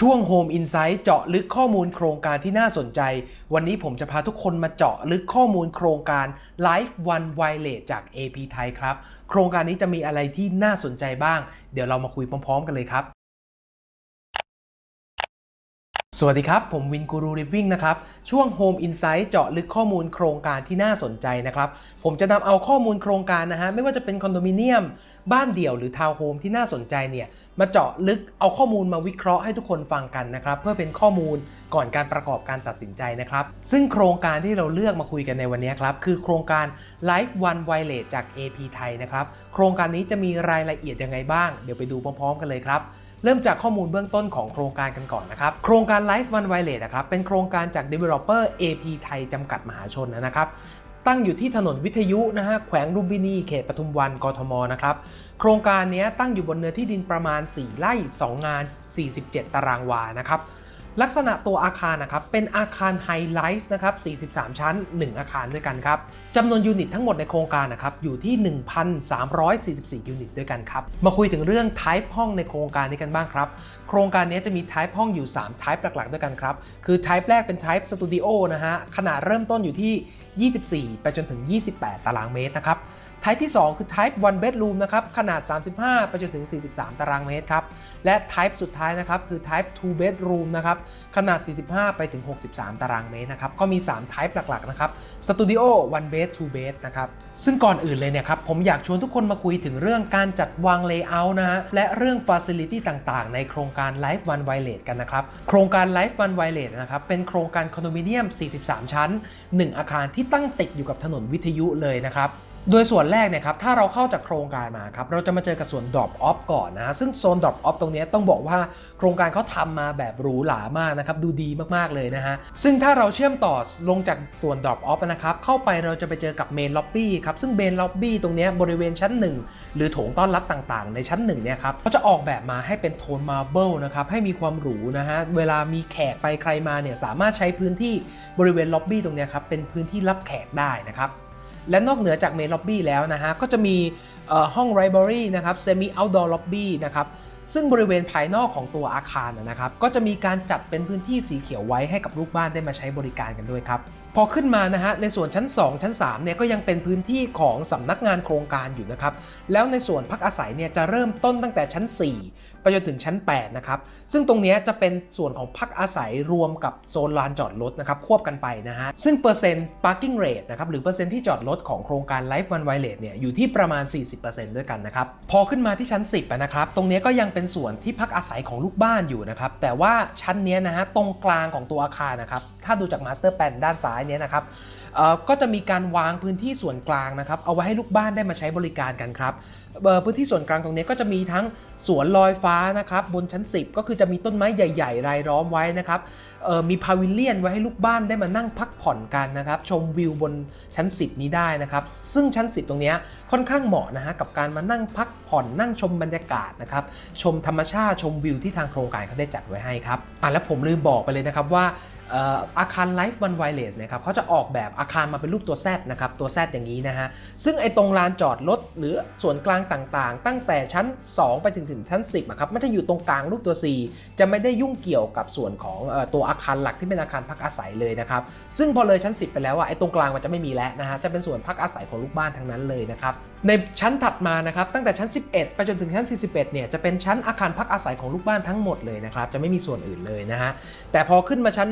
ช่วง Home Insight เจาะลึกข้อมูลโครงการที่น่าสนใจ วันนี้ผมจะพาทุกคนมาเจาะลึกข้อมูลโครงการ Life One Wireless จาก AP ไทยครับ โครงการนี้จะมีอะไรที่น่าสนใจบ้าง เดี๋ยวเรามาคุยพร้อม ๆ กันเลยครับ สวัสดีครับ ผมวินกูรูริฟวิ่งนะครับ ช่วง Home Insight เจาะลึกข้อมูลโครงการที่น่าสนใจนะครับ ผมจะนำเอาข้อมูลโครงการนะฮะ ไม่ว่าจะเป็นคอนโดมิเนียม บ้านเดี่ยวหรือทาวน์โฮมที่น่าสนใจเนี่ย มาเจาะลึกเอาข้อมูลมาวิเคราะห์ให้ทุกคนฟังกันนะครับ เพื่อเป็นข้อมูลก่อนการประกอบการตัดสินใจนะครับ ซึ่งโครงการที่เราเลือกมาคุยกันในวันนี้ครับ คือโครงการ Life One Wireless จาก AP ไทยนะครับ โครงการนี้จะมีรายละเอียดยังไงบ้าง เดี๋ยวไปดูพร้อม ๆ กันเลยครับ เริ่มจากข้อมูลเบื้องต้นของโครงการกันก่อนนะครับ โครงการ Life One Wireless นะครับ เป็นโครงการจาก Developer AP ไทยจำกัดมหาชนนะครับตั้งอยู่ที่ถนนวิทยุนะฮะแขวงรุมพินีเขตปทุมวันกทมนะครับ โครงการนี้ตั้งอยู่บนเนื้อที่ดินประมาณ 4 ไร่ 2 งาน 47 ตารางวานะครับ ลักษณะตัวอาคารนะครับเป็นอาคารไฮไลท์นะครับ 43 ชั้น 1 อาคารด้วยกันครับจำนวนยูนิตทั้งหมดในโครงการนะครับอยู่ที่ 1,344 ยูนิตด้วยกันครับ มาคุยถึงเรื่อง type ห้องในโครงการนี้กันบ้างครับ โครงการนี้จะมี type ห้องอยู่ 3 type หลักๆ ด้วยกันครับ คือ type แรกเป็น type studio นะฮะขนาดเริ่มต้นอยู่ที่ 24 ไปจนถึง 28 ตารางเมตรนะครับ Type ที่ 2 คือ Type one bedroom นะครับ ขนาด 35 ไปจนถึง 43 ตารางเมตรครับ และ Type สุดท้ายนะครับ คือ Type two bedroom นะครับ ขนาด 45 ไปถึง 63 ตารางเมตรนะครับ ก็มี 3 Type หลัก ๆ นะครับ Studio one bed two bed นะครับ ซึ่งก่อนอื่นเลยเนี่ยครับ ผมอยากชวนทุกคนมาคุยถึงเรื่องการจัดวาง layout นะฮะ และเรื่อง facility ต่างๆ ในโครงการ Life One Wireless กันนะครับ โครงการ Life One Wireless นะครับ เป็นโครงการคอนโดมิเนียม 43 ชั้น 1 อาคารที่ตั้งติดอยู่กับถนนวิทยุเลยนะครับ โดยส่วนแรกเนี่ยครับถ้าเราเข้าจากโครงการมาครับเราจะมาเจอกับส่วน drop off ก่อนนะซึ่งโซน drop off ตรงนี้ต้องบอกว่าโครงการเขาทำมาแบบหรูหรามากนะครับดูดีมากๆเลยนะฮะซึ่งถ้าเราเชื่อมต่อลงจากส่วน drop off นะครับเข้าไปเราจะไปเจอกับ main lobby ครับซึ่ง main lobby ตรงนี้บริเวณชั้น 1 หรือโถงต้อนรับต่างๆ ในชั้น1เนี่ยครับเขาจะออกแบบมาให้เป็นโทน marble นะครับให้มีความหรูนะฮะเวลามีแขกไปใครมาเนี่ยสามารถใช้พื้นที่บริเวณ lobby ตรงนี้ครับเป็นพื้นที่รับแขกได้นะครับ และนอกเหนือจากเมนล็อบบี้แล้วนะฮะก็จะมีห้องไรบรารีนะครับเซมิเอาท์ดอร์ล็อบบี้นะครับซึ่งบริเวณภายนอกของตัวอาคารนะครับก็จะมีการจัดเป็นพื้นที่สีเขียวไว้ให้กับลูกบ้านได้มาใช้บริการกันด้วยครับ พอขึ้นมานะฮะในส่วนชั้น 2 ชั้น3เนี่ยก็ยังเป็นพื้นที่ของสำนักงานโครงการอยู่นะครับแล้วในส่วนพักอาศัยเนี่ยจะเริ่มต้นตั้งแต่ชั้น 4 ไปจนถึงชั้น8นะครับซึ่งตรงนี้จะเป็นส่วนของพักอาศัยรวมกับโซนลานจอดรถนะครับควบกันไปนะฮะซึ่งเปอร์เซ็นต์ parking rate นะครับหรือเปอร์เซ็นต์ที่จอดรถของโครงการ Life One Wireless เนี่ยอยู่ที่ประมาณ 40%ด้วยกันนะครับพอขึ้นมาที่ชั้น 10นะครับตรงนี้ก็ยังเป็นส่วนที่พักอาศัยของลูกบ้านอยู่นะครับแต่ว่าชั้นเนี้ยนะฮะตรงกลางของตัวอาคารนะครับถ้าดูจากมาสเตอร์แ n นด้านซ้ายเนี้ยนะครับก็จะมีการวางพื้นที่ส่วนกลางนะครับเอาไว้ให้ลูกบ้านได้มาใช้บริการกันครับพื้นที่ส่วนกลางตรงนี้ก็จะมีทั้งสวนลอยฟ้านะครับบนชั้น 10 ก็คือจะมีต้นไม้ใหญ่ๆ รายล้อมไว้นะครับมีพาวิเลียนไว้ให้ลูกบ้านได้มานั่งพักผ่อนกันนะครับชมวิวบนชั้น 10 นี้ได้นะครับซึ่งชั้น 10 ตรงนี้ค่อนข้างเหมาะนะฮะกับการมานั่งพักผ่อนนั่งชมบรรยากาศนะครับชมธรรมชาติชมวิวที่ทางโครงการเขาได้จัดไว้ให้ครับอะแล้วผมลืมบอกไปเลยนะครับว่า อาคาร Life One Wireless นะครับเขาจะออกแบบอาคารมาเป็นรูปตัว Z นะครับ ตัว Z อย่างนี้นะฮะ ซึ่งไอ้ตรงลานจอดรถหรือส่วนกลางต่างๆ ตั้งแต่ชั้น 2 ไปถึงถึงชั้น 10อะครับมันจะอยู่ตรงกลางรูปตัว C จะไม่ได้ยุ่งเกี่ยวกับส่วนของอตัวอาคารหลักที่เป็นอาคารพักอาศัยเลยนะครับ ซึ่งพอเลยชั้น 10 ไปแล้วอะไอ้ตรงกลางมันจะไม่มีแล้วนะฮะ จะเป็นส่วนพักอาศัยของลูกบ้านทั้งนั้นเลยนะครับ ในชั้นถัดมานะครับตั้งแต่ชั้น 11 ไปจนถึงชั้น 41 เนี่ยจะเป็นชั้นอาคารพักอาศัยของลูกบ้านทั้งหมดเลยนะครับ จะไม่มีส่วนอื่นเลยนะฮะ แต่พอขึ้นมาชั้น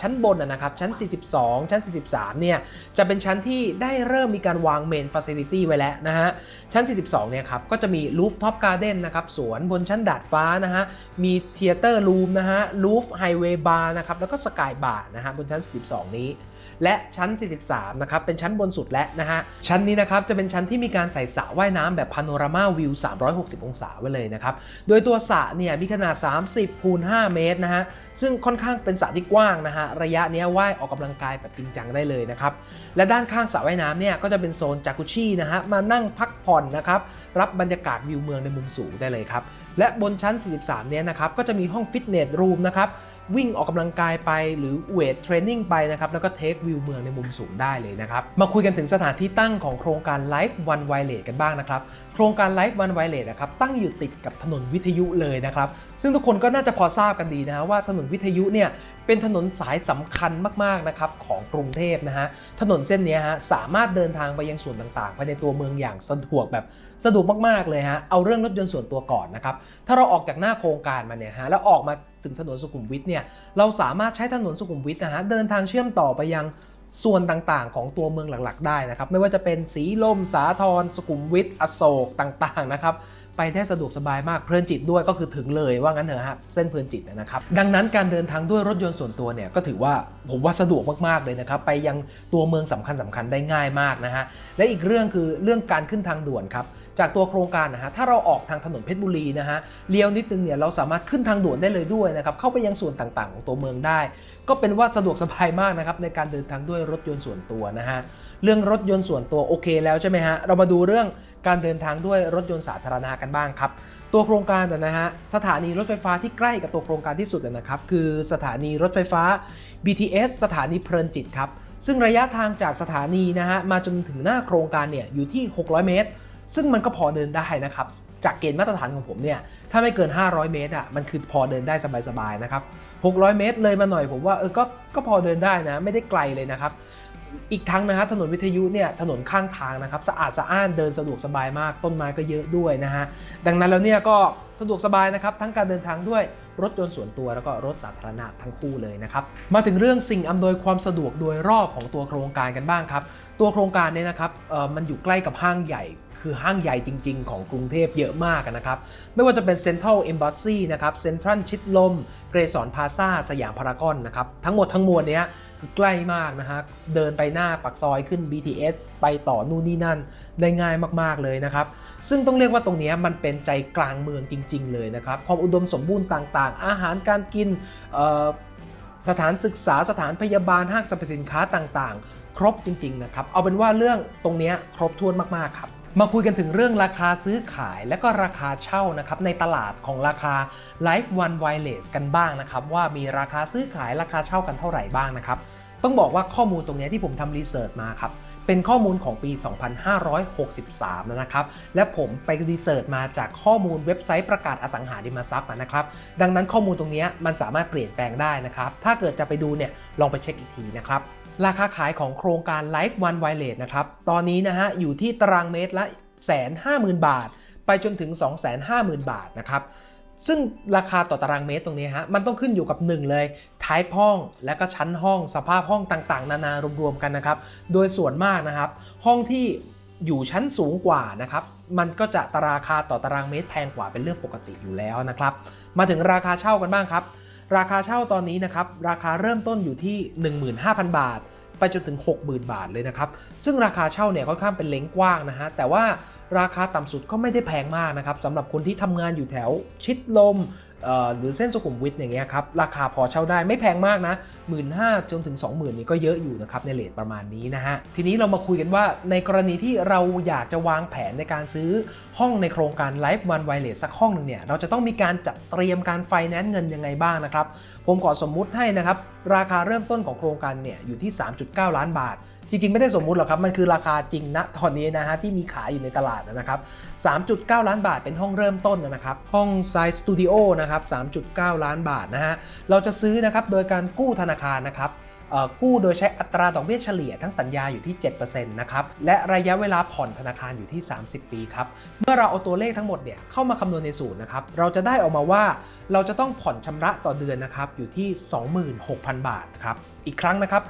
ชั้นบนนะครับชั้น 42 ชั้น 43 เนี่ยจะเป็นชั้นที่ได้เริ่มมีการวางเมนฟ a ซิลิตี้ไว้แล้วนะฮะชั้น 42 เนี่ยครับก็จะมีลูฟท็อปการ์เด้นนะครับสวนบนชั้นดาดฟ้านะฮะมีเทเตอร์รูมนะฮะลูฟไฮเวย์บาร์นะครับแล้วก็สกายบาร์นะฮะบนชั้น 42 นี้ และชั้น 43 นะครับ เป็นชั้นบนสุดและนะฮะ ชั้นนี้นะครับ จะเป็นชั้นที่มีการใส่สระว่ายน้ำแบบพาโนรามาวิว 360 องศาไว้เลยนะครับ โดยตัวสระเนี่ยมีขนาด 30คูณ5เมตรนะฮะ ซึ่งค่อนข้างเป็นสระที่กว้างนะฮะ ระยะนี้ว่ายออกกำลังกายแบบจริงจังได้เลยนะครับ และด้านข้างสระว่ายน้ำเนี่ยก็จะเป็นโซนจากุชี่นะฮะ มานั่งพักผ่อนนะครับ รับบรรยากาศวิวเมืองในมุมสูงได้เลยครับ และบนชั้น 43 เนี่ยนะครับ ก็จะมีห้องฟิตเนสรูมนะครับ วิ่งออกกำลังกายไปหรือเวทเทรนนิ่งไปนะครับ แล้วก็เทควิวเมืองในมุมสูงได้เลยนะครับ มาคุยกันถึงสถานที่ตั้งของโครงการ Life One Wireless กันบ้างนะครับ โครงการ Life One Wireless นะครับตั้งอยู่ติดกับถนนวิทยุเลยนะครับ ซึ่งทุกคนก็น่าจะพอทราบกันดีนะฮะว่าถนนวิทยุเนี่ยเป็นถนนสายสำคัญมากๆนะครับของกรุงเทพนะฮะถนนเส้นนี้ฮะสามารถเดินทางไปยังส่วนต่างๆภายในตัวเมืองอย่างสะดวกแบบสะดวกมากๆเลยฮะ เอาเรื่องรถยนต์ส่วนตัวก่อนนะครับ ถ้าเราออกจากหน้าโครงการมาเนี่ยฮะ แล้วออกมาถึงถนนสุขุมวิทเนี่ย เราสามารถใช้ถนนสุขุมวิทนะฮะ เดินทางเชื่อมต่อไปยังส่วนต่างๆ ของตัวเมืองหลักๆ ได้นะครับ ไม่ว่าจะเป็นสีลม สาทรสุขุมวิท อโศกต่างๆ นะครับ ไปได้สะดวกสบายมาก เพลินจิตด้วยก็คือถึงเลยว่างั้นเถอะฮะ เส้นเพลินจิตนะครับ ดังนั้นการเดินทางด้วยรถยนต์ส่วนตัวเนี่ยก็ถือว่าผมว่าสะดวกมากๆ เลยนะครับ ไปยังตัวเมืองสำคัญสคัญๆ ได้ง่ายมากนะฮะ และอีกเรื่องคือเรื่องการขึ้นทางด่วนครับ จากตัวโครงการนะฮะถ้าเราออกทางถนนเพชรบุรีนะฮะเลี้ยวนิดนึงเนี่ยเราสามารถขึ้นทางด่วนได้เลยด้วยนะครับเข้าไปยังส่วนต่างๆ ของตัวเมืองได้ ก็เป็นว่าสะดวกสบายมากนะครับในการเดินทางด้วยรถยนต์ส่วนตัวนะฮะเรื่องรถยนต์ส่วนตัวโอเคแล้วใช่ไหมฮะเรามาดูเรื่องการเดินทางด้วยรถยนต์สาธารณะกันบ้างครับตัวโครงการนะฮะสถานีรถไฟฟ้าที่ใกล้กับตัวโครงการที่สุดนะครับคือสถานีรถไฟฟ้า BTS สถานีเพลินจิตครับซึ่งระยะทางจากสถานีนะฮะมาจนถึงหน้าโครงการเนี่ยอยู่ที่ 600 เมตร ซึ่งมันก็พอเดินได้นะครับจากเกณฑ์มาตรฐานของผมเนี่ยถ้าไม่เกิน 500 เมตรอะมันคือพอเดินได้สบายๆนะครับ600 เมตรเลยมาหน่อยผมว่าเออก็ก็พอเดินได้นะไม่ได้ไกลเลยนะครับอีกทั้งนะฮะถนนวิทยุเนี่ยถนนข้างทางนะครับสะอาดสะอ้านเดินสะดวกสบายมากต้นไม้ก็เยอะด้วยนะฮะดังนั้นแล้วเนี่ยก็สะดวกสบายนะครับทั้งการเดินทางด้วยรถยนต์ส่วนตัวแล้วก็รถสาธารณะทั้งคู่เลยนะครับมาถึงเรื่องสิ่งอำนวยความสะดวกโดยรอบของตัวโครงการกันบ้างครับตัวโครงการเนี่ยนะครับเออมันอยู่ใกล้กับห้างใหญ่ คือห้างใหญ่จริง ๆ ของกรุงเทพเยอะมากนะครับ ไม่ว่าจะเป็น Central Embassy นะครับเซ็นทรัลชิดลม เกรสอนพาซาสยามพารากอนนะครับ ทั้งหมดทั้งมวลเนี้ยคือใกล้มากนะฮะ เดินไปหน้าปักซอยขึ้น BTS ไปต่อนู่นนี่นั่น ได้ง่ายมากๆเลยนะครับ ซึ่งต้องเรียกว่าตรงเนี้ยมันเป็นใจกลางเมืองจริง ๆ เลยนะครับ ความอุดมสมบูรณ์ต่างๆ อาหารการกิน สถานศึกษา สถานพยาบาล ห้างสรรพสินค้าต่างๆ ครบจริง ๆ นะครับ เอาเป็นว่าเรื่องตรงเนี้ยครบถ้วนมากๆครับ มาคุยกันถึงเรื่องราคาซื้อขายและก็ราคาเช่านะครับในตลาดของราคา Life One Wireless กันบ้างนะครับ ว่ามีราคาซื้อขายราคาเช่ากันเท่าไหร่บ้างนะครับต้องบอกว่าข้อมูลตรงนี้ที่ผมทำรีเสิร์ชมาครับเป็นข้อมูลของปี 2563 นะครับ และผมไปรีเสิร์ชมาจากข้อมูลเว็บไซต์ประกาศอสังหาริมทรัพย์นะครับ ดังนั้นข้อมูลตรงนี้มันสามารถเปลี่ยนแปลงได้นะครับ ถ้าเกิดจะไปดูเนี่ยลองไปเช็คอีกทีนะครับ ราคาขายของโครงการ Life One Wireless นะครับ ตอนนี้นะฮะอยู่ที่ตารางเมตรละแสนห้าหมื่นบาท ไปจนถึง 250,000 บาทนะครับ ซึ่งราคาต่อตารางเมตรตรงนี้ฮะ มันต้องขึ้นอยู่กับ 1 เลย ท้ายห้องและก็ชั้นห้อง สภาพห้องต่างๆ นานารวมๆกันนะครับ โดยส่วนมากนะครับ ห้องที่อยู่ชั้นสูงกว่านะครับ มันก็จะตราคาต่อตารางเมตรแพงกว่าเป็นเรื่องปกติอยู่แล้วนะครับ มาถึงราคาเช่ากันบ้างครับ ราคาเช่าตอนนี้นะครับราคาเริ่มต้นอยู่ที่ 15,000 บาท ไปจนถึง 60,000 บาทเลยนะครับ ซึ่งราคาเช่าเนี่ยค่อนข้างเป็นเล้งกว้างนะฮะแต่ว่าราคาต่ำสุดก็ไม่ได้แพงมากนะครับสำหรับคนที่ทำงานอยู่แถวชิดลมหรือเส้นสุขุมวิทอย่างเงี้ยครับราคาพอเช่าได้ไม่แพงมากนะ 1 5ื่นจนถึง 20,000นี่ก็เยอะอยู่นะครับในเลทประมาณนี้นะฮะทีนี้เรามาคุยกันว่าในกรณีที่เราอยากจะวางแผนในการซื้อห้องในโครงการ Life One Wireless สักห้องหนึ่งเนี่ยเราจะต้องมีการจัดเตรียมการไฟแนนซ์เงินยังไงบ้างนะครับผมขอสมมุติให้นะครับราคาเริ่มต้นของโครงการเนี่ยอยู่ที่ 3.9 ล้านบาท จริงๆ ไม่ได้สมมุติหรอกครับ มันคือราคาจริงณตอนนี้นะฮะที่มีขายอยู่ในตลาดนะครับ 3.9 ล้านบาทเป็นห้องเริ่มต้นนะครับ ห้องไซส์สตูดิโอนะครับ 3.9 ล้านบาทนะฮะ เราจะซื้อนะครับโดยการกู้ธนาคารนะครับ กู้โดยใช้อัตราดอกเบี้ยเฉลี่ยทั้งสัญญาอยู่ที่ 7%นะครับ และระยะเวลาผ่อนธนาคารอยู่ที่ 30 ปีครับ เมื่อเราเอาตัวเลขทั้งหมดเนี่ยเข้ามาคำนวณในสูตรนะครับ เราจะได้ออกมาว่าเราจะต้องผ่อนชำระต่อเดือนนะครับอยู่ที่ 26,000 บาทครับ อีกครั้งนะครับ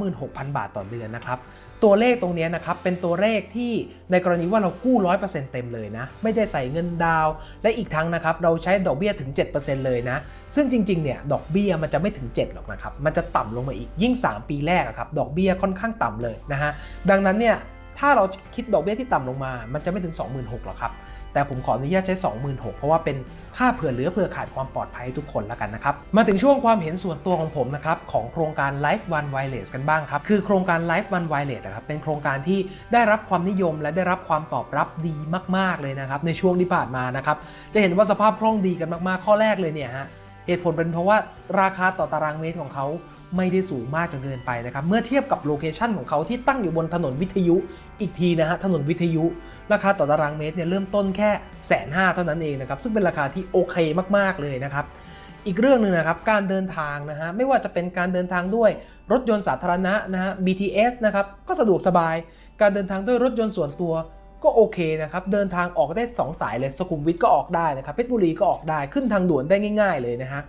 26,000 บาทต่อเดือนนะครับ ตัวเลขตรงนี้นะครับเป็นตัวเลขที่ในกรณีว่าเรากู้ 100%เต็มเลยนะ ไม่ได้ใส่เงินดาว และอีกทั้งนะครับเราใช้ดอกเบี้ยถึง 7%เลยนะ ซึ่งจริงๆเนี่ยดอกเบี้ยมันจะไม่ถึง 7 หรอกนะครับ มันจะต่ำลงมาอีกยิ่ง 3 ปีแรกครับดอกเบี้ยค่อนข้างต่ำเลยนะฮะดังนั้นเนี่ย ถ้าเราคิดดอกเบี้ยที่ต่ำลงมา มันจะไม่ถึง 26,000หรอกครับ แต่ผมขออนุญาตใช้ 26,000เพราะว่าเป็นค่าเผื่อเหลือเผื่อขาดความปลอดภัยทุกคนแล้วกันนะครับ มาถึงช่วงความเห็นส่วนตัวของผมนะครับของโครงการ Life One Wireless กันบ้างครับ คือโครงการ Life One Wireless นะครับ เป็นโครงการที่ได้รับความนิยมและได้รับความตอบรับดีมาก ๆ เลยนะครับ ในช่วงที่ผ่านมานะครับ จะเห็นว่าสภาพคล่องดีกันมาก ๆ ข้อแรกเลยเนี่ยฮะ เหตุผลเป็นเพราะว่าราคาต่อตารางเมตรของเขา ไม่ได้สูงมากจนเกินไปนะครับ เมื่อเทียบกับโลเคชันของเขาที่ตั้งอยู่บนถนนวิทยุอีกทีนะฮะถนนวิทยุ ราคาต่อตารางเมตรเนี่ยเริ่มต้นแค่แสนห้าเท่านั้นเองนะครับซึ่งเป็นราคาที่โอเคมากๆเลยนะครับอีกเรื่องหนึ่งนะครับการเดินทางนะฮะไม่ว่าจะเป็นการเดินทางด้วยรถยนต์สาธารณะนะฮะ BTS นะครับก็สะดวกสบาย การเดินทางด้วยรถยนต์ส่วนตัว ก็โอเคนะครับ เดินทางออกได้ 2 สายเลยสุขุมวิทก็ออกได้นะครับเพชรบุรีก็ออกได้ขึ้นทางด่วนได้ง่าย ๆ เลยนะฮะ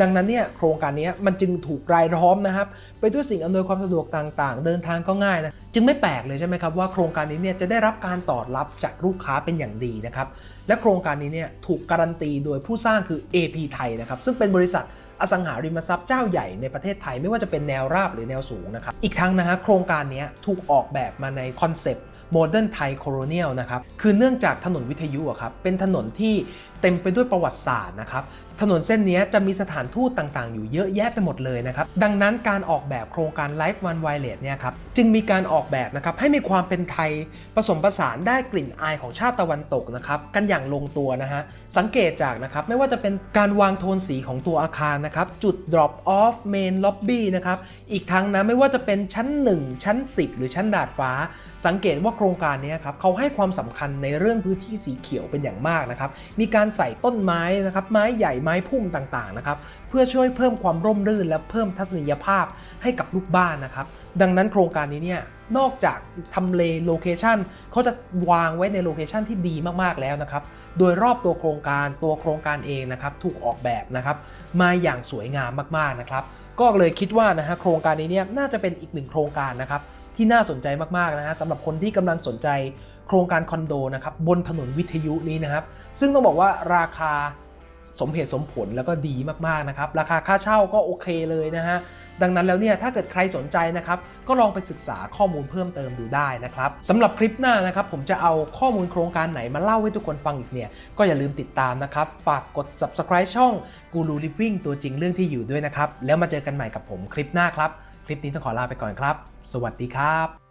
ดังนั้นเนี่ยโครงการนี้มันจึงถูกรายล้อมนะครับไปด้วยสิ่งอำนวยความสะดวกต่างๆ เดินทางก็ง่ายนะจึงไม่แปลกเลยใช่ไหมครับว่าโครงการนี้เนี่ยจะได้รับการตอบรับจากลูกค้าเป็นอย่างดีนะครับและโครงการนี้เนี่ยถูกการันตีโดยผู้สร้างคือ AP ไทยนะครับซึ่งเป็นบริษัทอสังหาริมทรัพย์เจ้าใหญ่ในประเทศไทยไม่ว่าจะเป็นแนวราบหรือแนวสูงนะครับอีกทั้งนะฮะโครงการนี้ถูกออกแบบมาในคอนเซปต์ โมเดิร์นไทยโคโ n เนียลนะครับคือเนื่องจากถนนวิทยุอะครับเป็นถนนที่ เต็มไปด้วยประวัติศาสตร์นะครับ ถนนเส้นนี้จะมีสถานทูตต่างๆ อยู่เยอะแยะไปหมดเลยนะครับ ดังนั้นการออกแบบโครงการ Life One Wireless เนี่ยครับ จึงมีการออกแบบนะครับให้มีความเป็นไทยผสมผสานได้กลิ่นอายของชาติตะวันตกนะครับ กันอย่างลงตัวนะฮะ สังเกตจากนะครับ ไม่ว่าจะเป็นการวางโทนสีของตัวอาคารนะครับ จุด drop off main lobby นะครับ อีกทั้งนะไม่ว่าจะเป็นชั้น 1 ชั้น 10 หรือชั้นดาดฟ้า สังเกตว่าโครงการนี้ครับเขาให้ความสำคัญในเรื่องพื้นที่สีเขียวเป็นอย่างมากนะครับ มีการใส่ต้นไม้นะครับไม้ใหญ่ไม้พุ่มต่างๆนะครับเพื่อช่วยเพิ่มความร่มรื่น และเพิ่มทัศนียภาพให้กับลูกบ้านนะครับดังนั้นโครงการนี้เนี่ยนอกจากทำเลโลเคชันเขาจะวางไว้ในโลเคชันที่ดีมากๆแล้วนะครับ โดยรอบตัวโครงการตัวโครงการเองนะครับถูกออกแบบนะครับมาอย่างสวยงามมากๆนะครับก็เลยคิดว่านะฮะโครงการนี้เนี่ยน่าจะเป็นอีกหนึ่งโครงการนะครับที่น่าสนใจมากๆนะฮะสำหรับคนที่กำลังสนใจ โครงการคอนโดนะครับบนถนนวิทยุนี้นะครับ ซึ่งต้องบอกว่าราคาสมเหตุสมผลแล้วก็ดีมากๆนะครับ ราคาค่าเช่าก็โอเคเลยนะฮะ ดังนั้นแล้วเนี่ยถ้าเกิดใครสนใจนะครับ ก็ลองไปศึกษาข้อมูลเพิ่มเติมดูได้นะครับสำหรับคลิปหน้านะครับ ผมจะเอาข้อมูลโครงการไหนมาเล่าให้ทุกคนฟังอีกเนี่ย ก็อย่าลืมติดตามนะครับ ฝากกด subscribe ช่อง Guru Living ตัวจริงเรื่องที่อยู่ด้วยนะครับ แล้วมาเจอกันใหม่กับผมคลิปหน้าครับ คลิปนี้ต้องขอลาไปก่อนครับ สวัสดีครับ